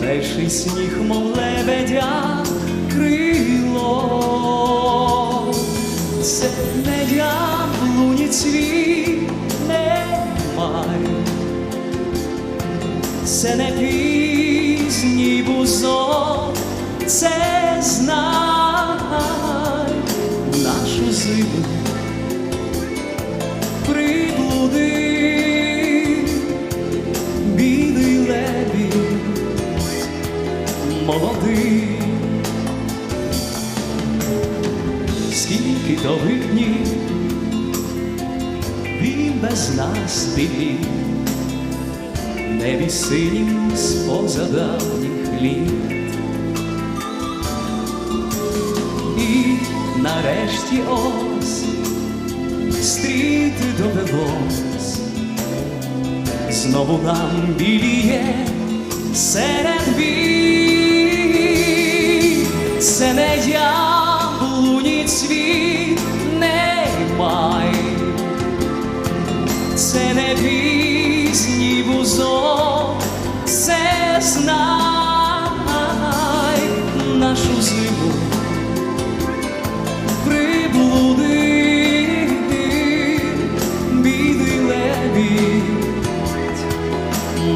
Перший сніг, мов лебедя крило, це не яблуні цвіт, не май, це не пізній бузок, це знай нашу зиму. на спині, небі синім з позадавніх літ. І нарешті ось стріти довелось, знову нам біліє серед бій, це не яблуні цвіт, не має це не пізній бузок, це знай нашу зиму приблуди білий лебідь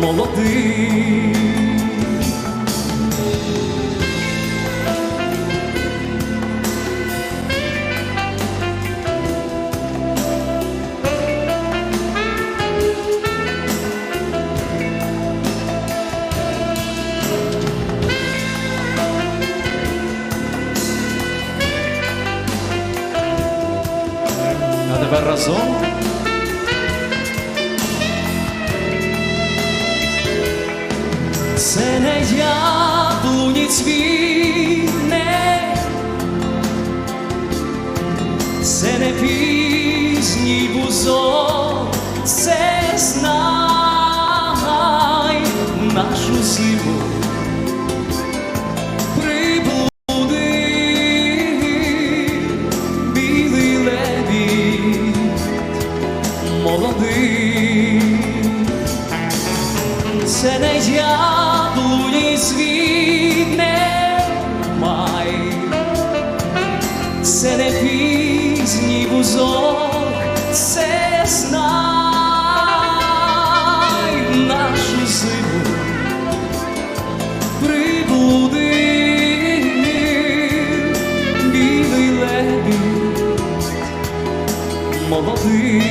молодий. це не яблуні цвіне, це не пізній бузок, це знай нашу зиму. сиву приблуди, білий лебідь молодий.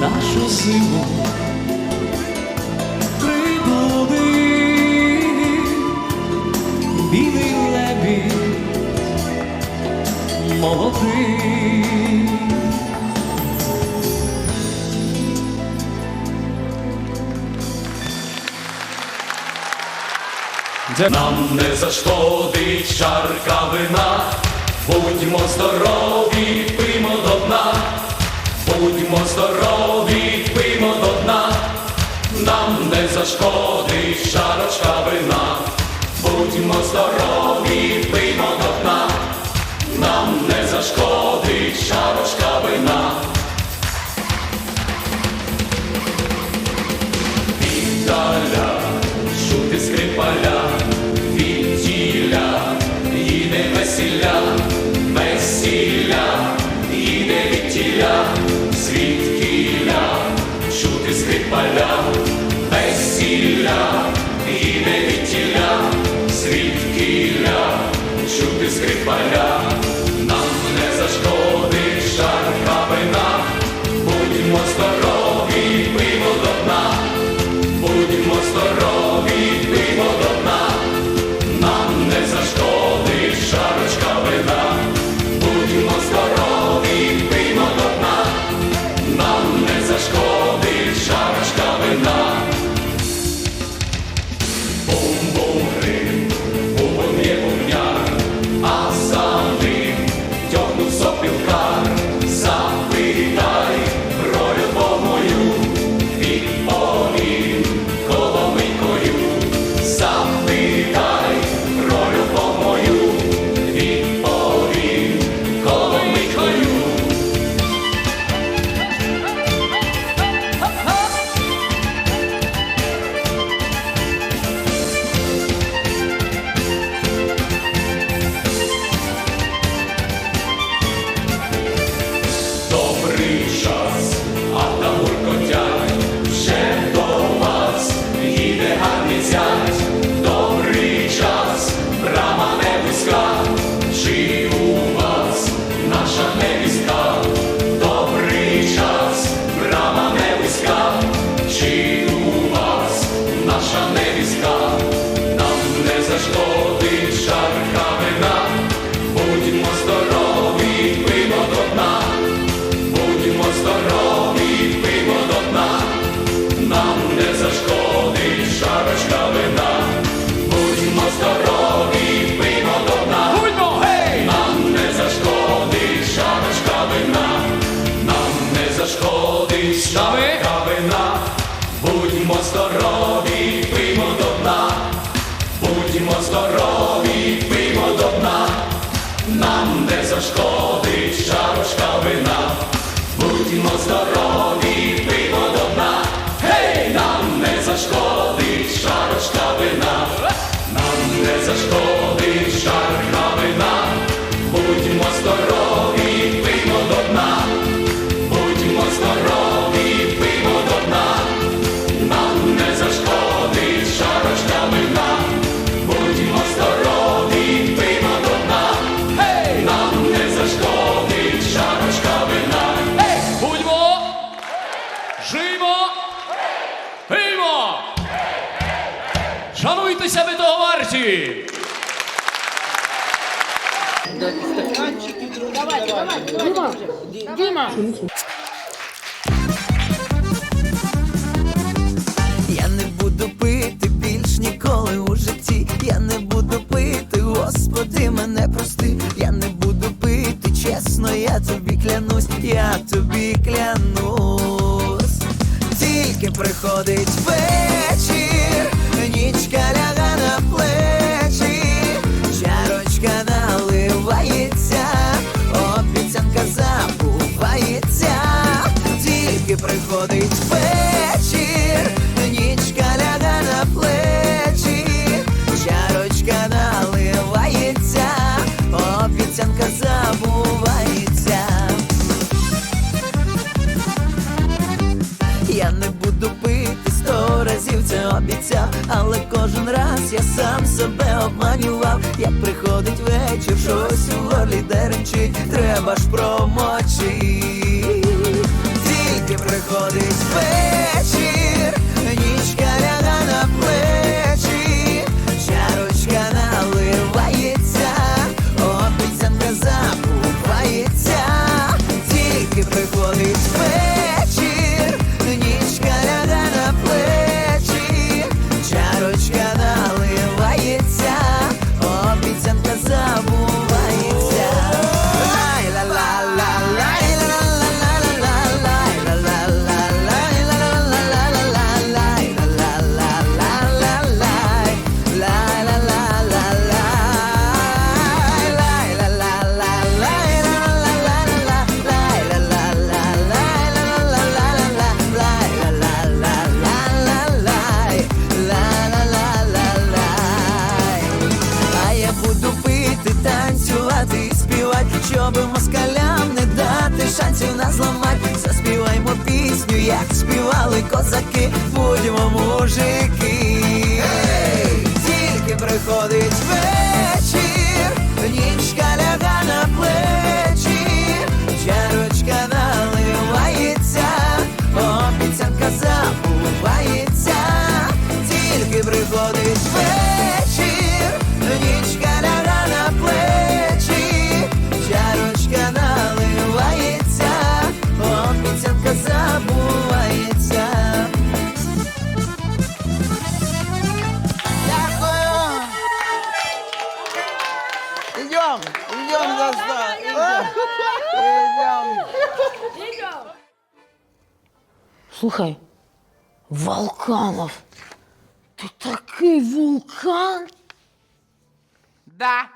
Нашу зиму молодий. Нам не зашкодить чарка вина, будьмо здорові, пиймо до дна, будьмо здорові, пиймо до дна, нам не зашкодить чарочка вина, будьмо здорові, пиймо до дна, нам зашкодить чарочка Будьмо здорові, пиво до дна. Будьмо здорові, пиво до дна. Нам не зашкодить шарочка вина. Будьмо здорові, пиво до дна. Гей, нам не зашкодить шарочка вина. Нам не зашкодить шарка вина. Будьмо здорові, Шануйтеся ви того варті! Я не буду пити більш ніколи у житті. Я не буду пити, Господи, мене прости. Я не буду пити, чесно, я тобі клянусь, я тобі клянусь. Тільки приходить вечір, нічка ляга на плечі, чарочка наливається, обіцянка забувається, тільки приходить козаки, будьмо мужики, hey! тільки приходить вечір Слухай, Волканов, Ты такой вулкан? Да.